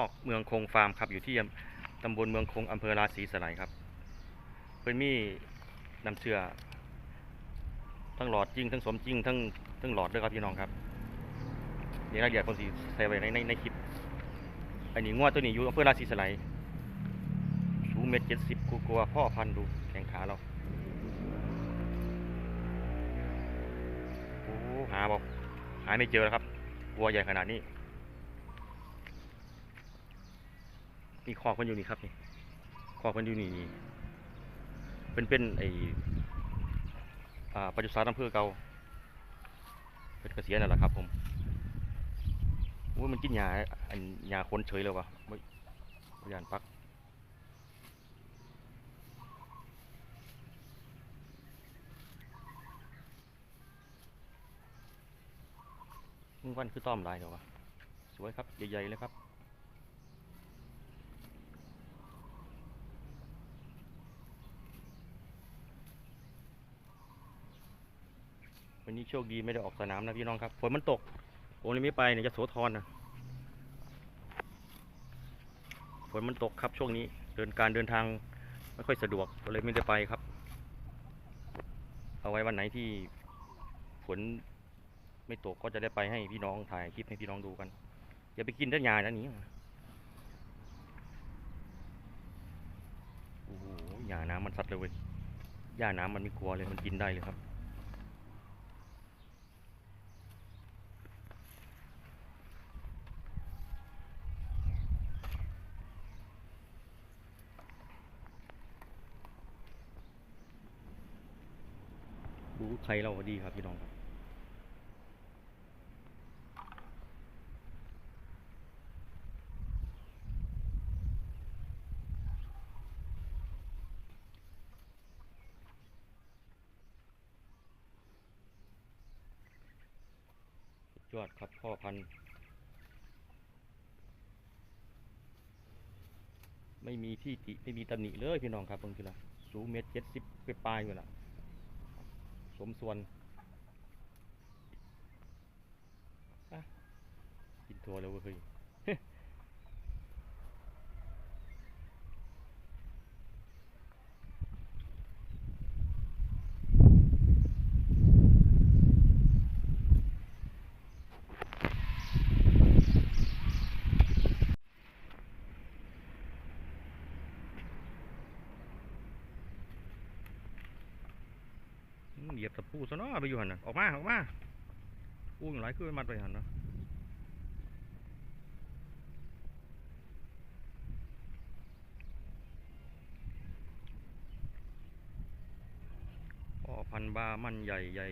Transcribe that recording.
อกเมืองคงฟาร์มครับอยู่ที่ตำบลเมืองคงอำเภอราศีสไลยครับเพิ่นมีน้ำเชื่อ ทั้งหลอดจริง ทั้งสมจริง ทั้งทั้งหลอดด้วยครับพี่น้องครับนี่รายละเอียดผมสิใส่ไว้ในในในคลิปอันนี้งวดตัวนี้อยู่อำเภอราศีสไลยสูงเมตรเจ็ดสิบกลัวพ่อพันดูแข้งขาเราโอ้หาบอกหาไม่เจอแล้วครับวัวใหญ่ขนาดนี้ มีคอกมันอยู่นี่ครับนี่คอกมันอยู่นี่นี่เป็นเป็นไออ่าปศุสัตว์อำเภอเก่าเป็นเกษียณนั่นแหละครับ ผมโอ้ยมันกินหญ้าอันหญ้าคนเฉยเลยวะไม่ยานปักมึงวันคือต้อมลายเดี๋ยววะสวยครับใหญ่ๆเลยครับ วันนี้โชคดีไม่ได้ออกสนามนะพี่น้องครับฝนมันตกผมเลยไม่ไปเนี่ยจะโสธรนะฝนมันตกครับช่วงนี้เดินการเดินทางไม่ค่อยสะดวกก็เลยไม่ได้ไปครับ เอาไว้วันไหนที่ฝนไม่ตกก็จะได้ไปให้พี่น้องถ่ายคลิปให้พี่น้องดูกัน อย่าไปกินด้านยานะนี้โอ้โหหญ้าน้ำมันสัดเลยเว้ยหญ้าน้ำมันไม่กลัวเลยมันกินได้เลยครับ ดูใครเราดีครับพี่น้องครับสุดยอดครับพ่อพันธุ์ไม่มีที่ติไม่มีตำหนิเลยพี่น้องครับบางทีละสูงเมตรเจ็ดสิบไปปลายอยู่ละ สมส่วนกินทัวร์แล้วเว้ย อืม เหยียบตะปูซะเนาะไปอยู่หันน่ะออกมาออกมาปูอย่างไรคือมัดไปหันเนาะพ่อพันบามันใหญ่ใหญ่